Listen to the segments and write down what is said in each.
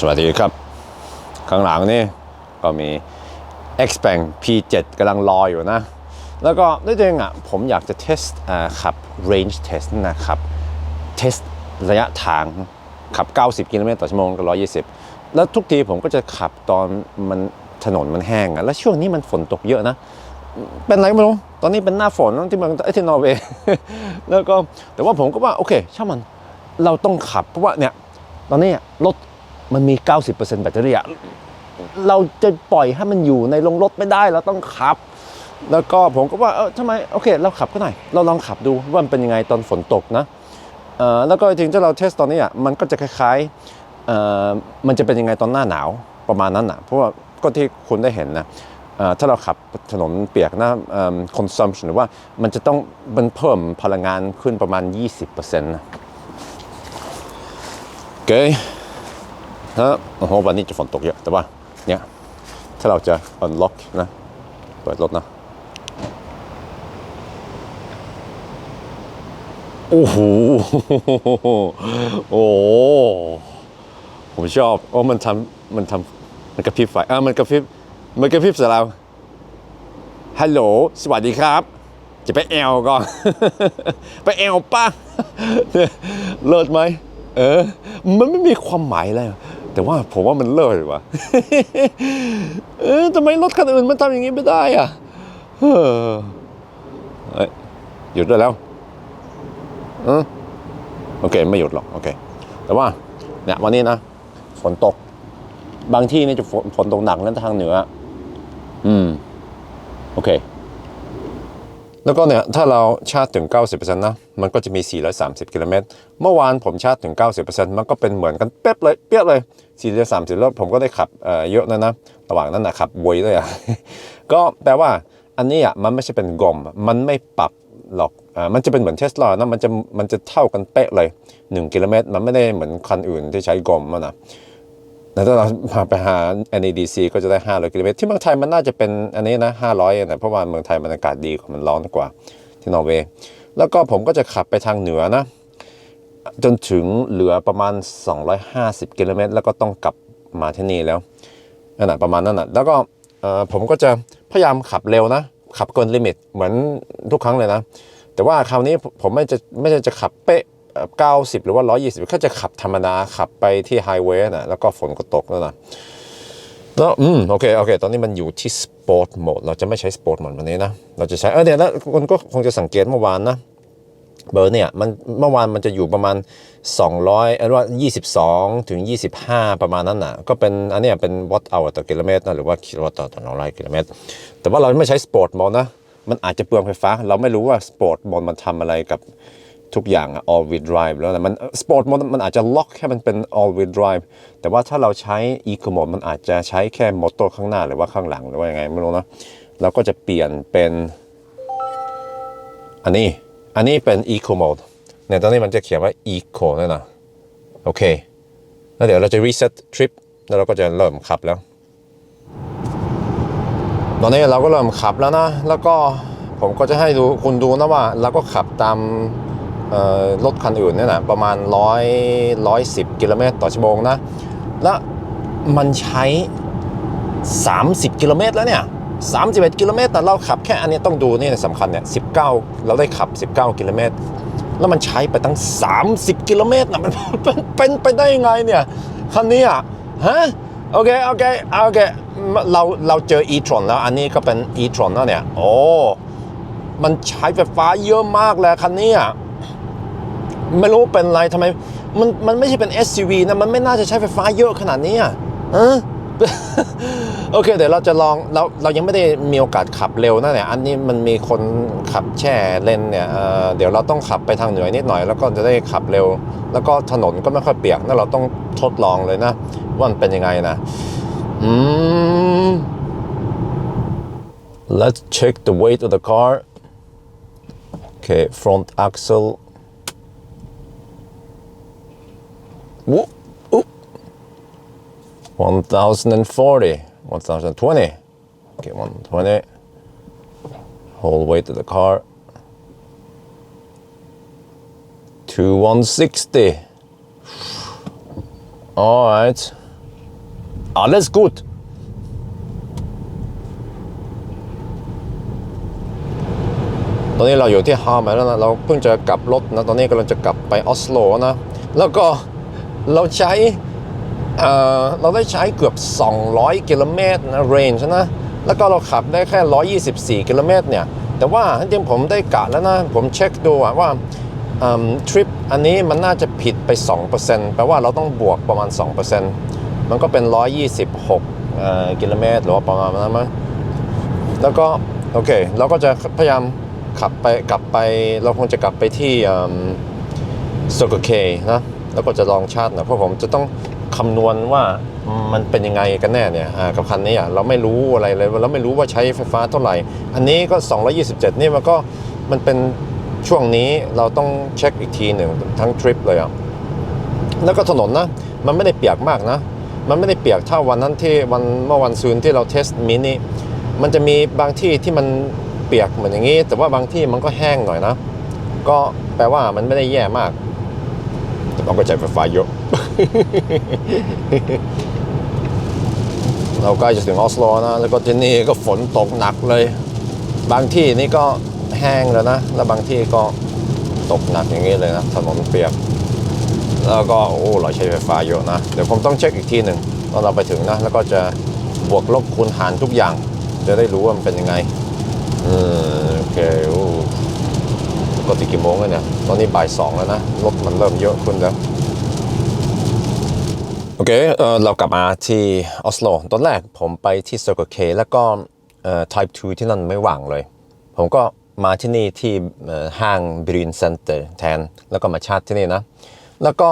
สวัสดีครับ ข้างหลังนี่ก็มี Xpeng P7 กำลังรออยู่นะ แล้วก็ด้วยตัวเองอะผมอยากจะเทสอ่าขับ range test นะครับเทสระยะทางขับ 90 กิโลเมตรต่อชั่วโมงกับ 120 แล้วทุกทีผมก็จะขับตอนมันถนนมันแห้งอะแล้วช่วงนี้มันฝนตกเยอะนะ เป็นไรก็ไม่รู้ ตอนนี้เป็นหน้าฝนที่เมืองเอ้ที่นอร์เวย์แล้วก็แต่ว่าผมก็ว่า โอเคช่างมันเราต้องขับเพราะว่าเนี่ยตอนนี้รถ มันมี 90%แบตเตอรี่อะเราจะปล่อยให้มันอยู่ในโรงรถไม่ได้เราต้องขับ แล้วก็ผมก็ว่าเออทำไมโอเค เราขับก็หน่อยเราลองขับดูว่ามันเป็นยังไงตอนฝนตกนะแล้วก็จริงๆถ้าเราเทสตอนนี้อะมันก็จะคล้ายๆมันจะเป็นยังไงตอนหน้าหนาวประมาณนั้นอะเพราะว่าก็ที่คุณได้เห็นนะถ้าเราขับถนนเปียกนะ consumption หรือว่ามันจะต้องมันเพิ่มพลังงานขึ้นประมาณ 20%นะโอเค นะโอ้โหวันนี้จะฝนตกเยอะ แต่ว่าเนี่ยถ้าเราจะ unlock นะเปิดรถนะโอ้โหโอ้ผมชอบโอ้มันทำมันทำมันกระพริบไฟอะมันกระพริบมันกระพริบใส่เราฮัลโหลสวัสดีครับ จะไปแอลก่อน ไปแอลป่ะเลิศไหมเออ มันไม่มีความหมายอะไร แต่ว่าผมว่ามันเลิศว่ะเออทำไมรถคันอื่นมันทำอย่างนี้ไม่ได้อะเออเอ้ยหยุดได้แล้วเออโอเค ไม่หยุดหรอกโอเค แต่ว่าเนี่ยวันนี้นะฝนตก บางที่นี่จะฝนฝนตกหนักนั่นทางเหนือ อืม โอเค แล้วก็เนี่ยถ้าเราชาร์จถึง 90%นะมันก็จะมี 430 กิโลเมตรเมื่อวานผมชาร์จถึง 90%มันก็เป็นเหมือนกันเป๊ะเลยเปี้ยเลย 430แล้วผมก็ได้ขับเอ่อเยอะนะนะระหว่างนั้นนะขับวยด้วยอะก็แปลว่าอันนี้อะมันไม่ใช่เป็นกลมมันไม่ปรับหรอกอ่ามันจะเป็นเหมือนเทสลานะมันจะมันจะเท่ากันเป๊ะเลย 1 กิโลเมตร มันไม่ได้เหมือนคันอื่นที่ใช้กลมนะ แล้วถ้าเราไปหา NEDC ก็จะได้ 500 กิโลเมตร ที่เมืองไทยมันน่าจะเป็นอันนี้นะ 500นะเพราะว่าเมืองไทยมันอากาศดีกว่ามันร้อนกว่าที่นอร์เวย์ แล้วก็ผมก็จะขับไปทางเหนือนะ จนถึงเหลือประมาณ 250 กิโลเมตร แล้วก็ต้องกลับมาที่นี่แล้วนั่นแหะประมาณนั้นนะแล้วก็ผมก็จะพยายามขับเร็วนะ ขับเกินลิมิตเหมือนทุกครั้งเลยนะ แต่ว่าคราวนี้ผมไม่จะไม่ใช่จะขับเป๊ะ 90 หรือว่า 120แค่จะขับธรรมดาขับไปที่ไฮเวย์นะแล้วก็ฝนก็ตกแล้วนะแล้วอืมโอเคโอเค ตอนนี้มันอยู่ที่สปอร์ตโหมดเราจะไม่ใช้สปอร์ตโหมดวันนี้นะ เราจะใช้ เออเนี่ยแล้วคนก็คงจะสังเกตเมื่อวานนะเบอร์เนี่ยมันเมื่อวานมันจะอยู่ประมาณ 200อันว่า22 ถึง 25 ประมาณนั้นน่ะ ก็เป็นอันนี้เป็นวัตต์เอาต่อกิโลเมตรนะหรือว่ากิโลวัตต์ต่อต่อร้อยกิโลเมตร แต่ว่าเราไม่ใช้สปอร์ตโหมดนะมันอาจจะเปลืองไฟฟ้า เราไม่รู้ว่าสปอร์ตโหมดมันทำอะไรกับ ทุกอย่าง all wheel drive แล้วนะมันสปอร์ตโหมดมันอาจจะล็อกแค่มันเป็น all wheel drive แต่ว่าถ้าเราใช้ eco mode มันอาจจะใช้แค่มอเตอร์ข้างหน้าหรือว่าข้างหลังหรือว่ายังไงไม่รู้นะเราก็จะเปลี่ยนเป็น อันนี้อันนี้เป็น eco mode เนี่ยตอนนี้มันจะเขียนว่า eco นั่นนะโอเค แล้วเดี๋ยวเราจะ reset trip แล้วเราก็จะเริ่มขับแล้ว ตอนนี้เราก็เริ่มขับแล้วนะ แล้วก็ผมก็จะให้ดูคุณดูนะว่าเราก็ขับตาม รถคันอื่นเนี่ยนะประมาณร้อยร้อยสิบกิโลเมตรต่อชั่วโมงนะ แล้วมันใช้ 30 กิโลเมตรแล้วเนี่ย 31 กิโลเมตรแต่เราขับแค่อันนี้ต้องดูนี่สำคัญเนี่ย 19 เราได้ขับ 19 กิโลเมตร แล้วมันใช้ไปตั้ง 30 กิโลเมตรนะมันเป็นเป็นไปได้ยังไงเนี่ย คันนี้อะฮะโอเค โอเค โอเค เราเราเจอ e-tron แล้ว อันนี้ก็เป็น e-tron แล้วเนี่ย โอ้ มันใช้ไฟฟ้าเยอะมากเลยคันนี้อะ ไม่รู้เป็นไรทำไม มันมันไม่ใช่เป็น SUV นะ มันไม่น่าจะใช้ไฟฟ้าเยอะขนาดนี้อะเออโอเค เดี๋ยวเราจะลองเราเรายังไม่ได้มีโอกาสขับเร็วนะเนี่ยอันนี้มันมีคนขับแช่เลนเนี่ยเเดี๋ยวเราต้องขับไปทางเหนือนิดหน่อย แล้วก็จะได้ขับเร็ว แล้วก็ถนนก็ไม่ค่อยเปียกนะเราต้องทดลองเลยนะว่ามันเป็นยังไงนะอืม let's check the weight of the car okay front axle Whoop, oop. 1040 1020 okay 120 whole weight of the car to 160 alright, alles gut ตอนนี้เราอยู่ที่ฮาร์มแล้วนะ เราเพิ่งจะกลับรถนะ ตอนนี้กำลังจะกลับไปออสโลนะ แล้วก็ เราใช้เราได้ใช้เกือบ 200 กิโลเมตรนะ range นะ แล้วก็เราขับได้แค่ 124 กิโลเมตรเนี่ย แต่ว่าจริงผมได้กะแล้วนะ ผมเช็คดูว่าทริปอันนี้มันน่าจะผิดไป 2%แปลว่าเราต้องบวกประมาณ 2%มันก็เป็น 126เอ่อกิโลเมตรหรือว่าประมาณนั้นมั้งแล้วก็ โอเค เราก็จะพยายามขับไปกลับไป เราคงจะกลับไปที่โซโกเคนะ แล้วก็จะลองชาร์จนะเพราะผมจะต้องคำนวณว่ามันเป็นยังไงกันแน่เนี่ยกับคันนี้อะเราไม่รู้อะไรเลยเราไม่รู้ว่าใช้ไฟฟ้าเท่าไหร่ อันนี้ก็ 227 นี่มันก็มันเป็นช่วงนี้เราต้องเช็คอีกทีหนึ่งทั้งทริปเลยอะแล้วก็ถนนนะ มันไม่ได้เปียกมากนะ มันไม่ได้เปียกเท่าวันนั้นที่วันเมื่อวันซืนที่เราเทสมินิมันจะมีบางที่ที่มันเปียกเหมือนอย่างนี้ แต่ว่าบางที่มันก็แห้งหน่อยนะ ก็แปลว่ามันไม่ได้แย่มาก แต่เราก็ใช้ไฟฟ้าเยอะ เราใกล้จะถึงออสโลนะ แล้วก็ที่นี่ก็ฝนตกหนักเลย บางที่นี่ก็แห้งแล้วนะ แล้วบางที่ก็ตกหนักอย่างนี้เลยนะ ถนนเปียก แล้วก็โอ้เราใช้ไฟฟ้าเยอะนะ เดี๋ยวผมต้องเช็คอีกทีหนึ่งตอนเราไปถึงนะ แล้วก็จะบวกลบคูณหารทุกอย่าง จะได้รู้ว่ามันเป็นยังไง อืมโอเคโอ้ ปกติกี่โมงแล้วเนี่ย ตอนนี้บ่ายสองแล้วนะ รถมันเริ่มเยอะขึ้นแล้ว โอเคเออเรากลับมาที่ออสโล ตอนแรกผมไปที่ Circle K แล้วก็เอ่อ Type 2 ที่นั่นไม่ว่างเลย ผมก็มาที่นี่ที่ห้าง Green Center แทน แล้วก็มาชาร์จที่นี่นะ แล้วก็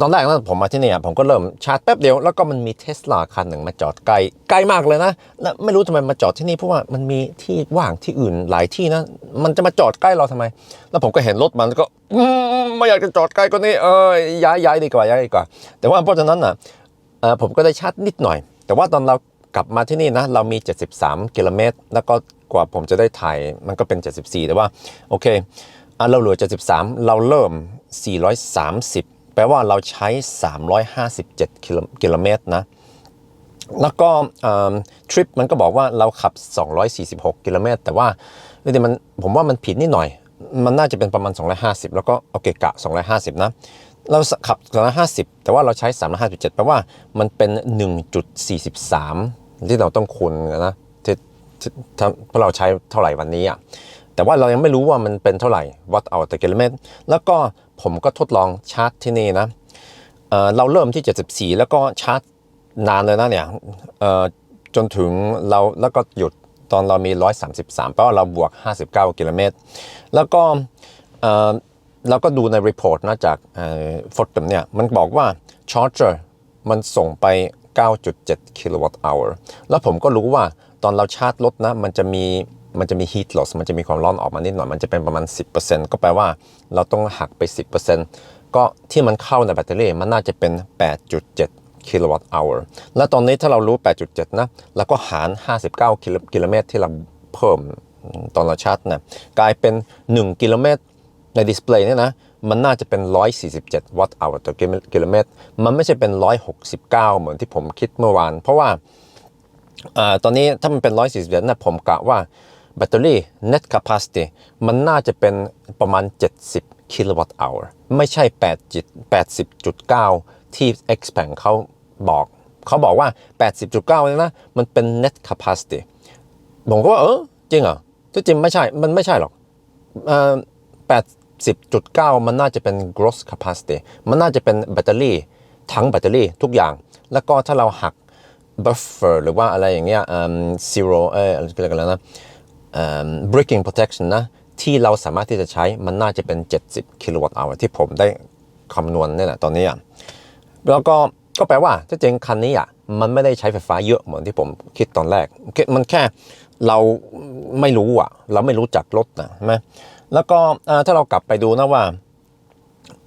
ตอนแรกนะผมมาที่นี่ผมก็เริ่มชาร์จแป๊บเดียว แล้วก็มันมีเทสลาคันหนึ่งมาจอดไกลไกลมากเลยนะแล้วไม่รู้ทำไมมาจอดที่นี่เพราะว่ามันมีที่ว่างที่อื่นหลายที่นะ มันจะมาจอดใกล้เราทำไม แล้วผมก็เห็นรถมันก็ไม่อยากจะจอดใกล้กว่านี้เออย้ายย้ายดีกว่าย้ายดีกว่า แต่ว่าเพราะฉะนั้นอะผมก็ได้ชาร์จนิดหน่อย แต่ว่าตอนเรากลับมาที่นี่นะเรามี 73 กิโลเมตร แล้วก็กว่าผมจะได้ถ่ายมันก็เป็น 74 แต่ว่าโอเคอเราเหลือ 73 เราเริ่ม 430 แปลว่าเราใช้ 357กิโลกิโลเมตรนะ แล้วก็ทริปมันก็บอกว่าเราขับ 246 กิโลเมตร แต่ว่าเดี๋ยวมันผมว่ามันผิดนิดหน่อย มันน่าจะเป็นประมาณ 250 แล้วก็โอเคกะ 250 นะ เราขับ 250 แต่ว่าเราใช้ 357 แปลว่ามันเป็น 1.43 ที่เราต้องคูณนะที่ถ้าเพราะเราใช้เท่าไหร่วันนี้อะแต่ว่าเรายังไม่รู้ว่ามันเป็นเท่าไหร่วัตต์เอาแต่กิโลเมตร แล้วก็ ผมก็ทดลองชาร์จที่นี่นะเเราเริ่มที่ 74 แล้วก็ชาร์จนานเลยนะเนี่ยจนถึงเราแล้วก็หยุดตอนเรามี 133 แปลว่าเราบวก 59 กิโลเมตร แล้วก็เราก็ดูในรีพอร์ตนะจากฟอร์ดเนี่ย มันบอกว่าชาร์จเจอร์มันส่งไป 9.7 กิโลวัตต์อเวอร์แล้วผมก็รู้ว่าตอนเราชาร์จรถนะ มันจะมี มันจะมี heat loss มันจะมีความร้อนออกมานิดหน่อย มันจะเป็นประมาณ 10%ก็แปลว่าเราต้องหักไป 10%ก็ที่มันเข้าในแบตเตอรี่มันน่าจะเป็น 8.7 กิโลวัตต์อเวอร์แล้วตอนนี้ถ้าเรารู้ 8.7 นะ แล้วก็หาร 59กิโลกิโลเมตรที่เราเพิ่มตอนเราชาร์จนะกลายเป็น 1 กิโลเมตรในดิสเพลย์เนี่ยนะมันน่าจะเป็น 147 วัตต์อเวอร์ต่อกิโลเมตร มันไม่ใช่เป็น 169 เหมือนที่ผมคิดเมื่อวาน เพราะว่าอ่าตอนนี้ถ้ามันเป็น 147นะผมกะว่า แบตเตอรี่ net capacity มันน่าจะเป็นประมาณ 70 กิโลวัตต์อเวอร์ไม่ใช่8 80.9 ที่ Xpeng เขาบอก เขาบอกว่า 80.9เนี่ยนะ มันเป็น net capacity ผมก็ว่า เออ จริงเหรอที่จริงไม่ใช่ มันไม่ใช่หรอกเอ่อ80.9 มันน่าจะเป็น gross capacity มันน่าจะเป็นแบตเตอรี่ ทั้งแบตเตอรี่ทุกอย่าง แล้วก็ถ้าเราหัก buffer หรือว่าอะไรอย่างเงี้ย zero เอออะไรเรียกอะไรนะ breaking protection นะที่เราสามารถที่จะใช้มันน่าจะเป็น 70 กิโลวัตต์อเวที่ผมได้คำนวณเนี่ยนะตอนนี้อะแล้วก็ก็แปลว่าที่จริงคันนี้อะมันไม่ได้ใช้ไฟฟ้าเยอะเหมือนที่ผมคิดตอนแรก มันแค่เราไม่รู้อะ เราไม่รู้จักรถนะใช่ไหมแล้วก็ถ้าเรากลับไปดูนะว่า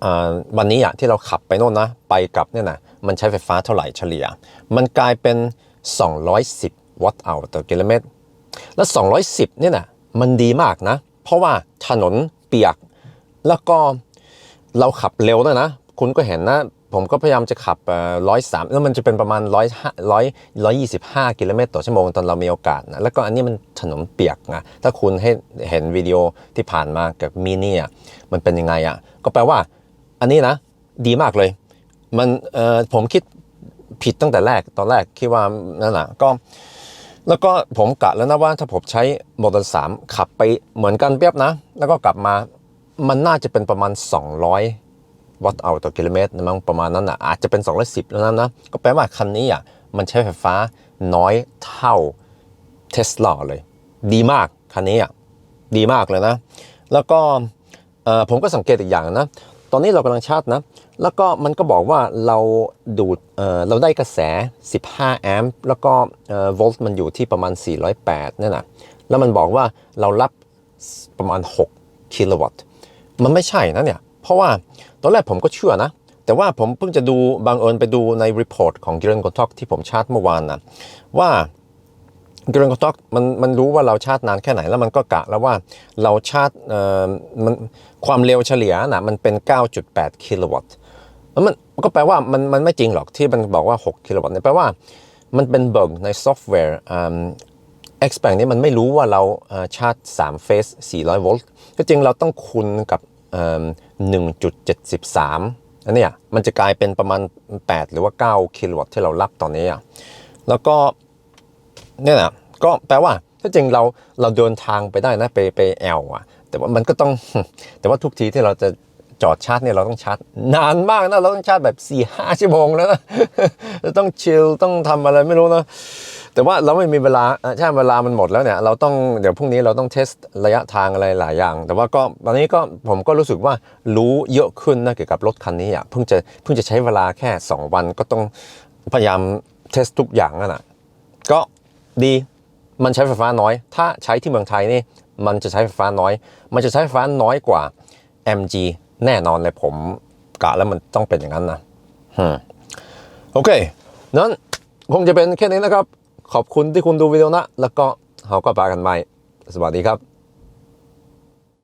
อ่าวันนี้อะที่เราขับไปโน่นนะ ไปกลับเนี่ยนะมันใช้ไฟฟ้าเท่าไหร่เฉลี่ย มันกลายเป็น 210 วัตต์เอาต่อกิโลเมตร แล้ว 210เนี่ยนะมันดีมากนะ เพราะว่าถนนเปียก แล้วก็เราขับเร็วนะนะ คุณก็เห็นนะ ผมก็พยายามจะขับร้อยสามแล้วมันจะเป็นประมาณร้อยร้อยร้อยยี่สิบห้ากิโลเมตรต่อชั่วโมงตอนเรามีโอกาสนะ แล้วก็อันนี้มันถนนเปียกนะ ถ้าคุณให้เห็นวิดีโอที่ผ่านมากับมินี่อะมันเป็นยังไงอะ ก็แปลว่า อันนี้นะ ดีมากเลย มันเออผมคิดผิดตั้งแต่แรก ตอนแรกคิดว่านั่นแหละก็ แล้วก็ผมกะแล้วนะว่าถ้าผมใช้โมเดลสามขับไปเหมือนกันเปียบนะ แล้วก็กลับมามันน่าจะเป็นประมาณ 200 วัตต์เอาต่อกิโลเมตรนะมั้งประมาณนั้นอะอาจจะเป็น 210 แล้วนะนะ ก็แปลว่าคันนี้อะมันใช้ไฟฟ้าน้อยเท่าเทสลาเลย ดีมาก คันนี้อะดีมากเลยนะ แล้วก็เออผมก็สังเกตอีกอย่างนะ ตอนนี้เรากำลังชาร์จนะ แล้วก็มันก็บอกว่าเราดูดเเราได้กระแส 15 แอมป์แล้วก็โวลต์มันอยู่ที่ประมาณ 408นั่นนะแล้วมันบอกว่าเรารับประมาณ 6 กิโลวัตต์ มันไม่ใช่นะเนี่ย เพราะว่าตอนแรกผมก็เชื่อนะ แต่ว่าผมเพิ่งจะดูบางเอิญไปดูในรีพอร์ตของกิรันกอท็อกที่ผมชาร์จเมื่อวานนะว่ากรนกอท็อกมันมันรู้ว่าเราชาร์จนานแค่ไหน แล้วมันก็กะแล้วว่าเราชาร์จเอ่อมันความเร็วเฉลี่ยนะมันเป็น 9.8 กิโลวัตต์ แล้วมันก็แปลว่ามันมันไม่จริงหรอกที่มันบอกว่า 6 กิโลวัตต์เนี่ยแปลว่ามันเป็นเบิกในซอฟต์แวร์อ่า Xpeng นี่มันไม่รู้ว่าเราชาร์จ3เฟส400 โวลต์ก็จริงเราต้องคูณกับเอ่อ1.73 อันนี้มันจะกลายเป็นประมาณ 8 หรือว่า 9 กิโลวัตต์ที่เรารับตอนนี้อะแล้วก็เนี่ยนะก็แปลว่าถ้าจริงเราเราเดินทางไปได้นะไปไปแอลอะแต่ว่ามันก็ต้องแต่ว่าทุกทีที่เราจะ จอดชาร์จเนี่ยเราต้องชาร์จนานมากนะเราต้องชาร์จแบบ4ี่ห้าชั่วโมงแล้วนะต้องชิลต้องทำอะไรไม่รู้นะแต่ว่าเราไม่มีเวลาใช่เวลามันหมดแล้วเนี่ยเราต้องเดี๋ยวพรุ่งนี้เราต้องเทสระยะทางอะไรหลายอย่าง แต่ว่าก็ตอนนี้ก็ผมก็รู้สึกว่ารู้เยอะขึ้นนะเกี่ยวกับรถคันนี้อะเพิ่งจะเพิ่งจะใช้เวลาแค่ 2 วันก็ต้องพยายามเทสทุกอย่างนั่นแหะก็ดีมันใช้ไฟฟ้าน้อย ถ้าใช้ที่เมืองไทยนี่มันจะใช้ไฟฟ้าน้อย มันจะใช้ไฟฟ้าน้อยกว่า MG แน่นอนเลยผมกะแล้วมันต้องเป็นอย่างนั้นนะฮึมโอเค นั้นคงจะเป็นแค่นี้นะครับ ขอบคุณที่คุณดูวิดีโอนะ แล้วก็เราก็ไปกันใหม่ สวัสดีครับ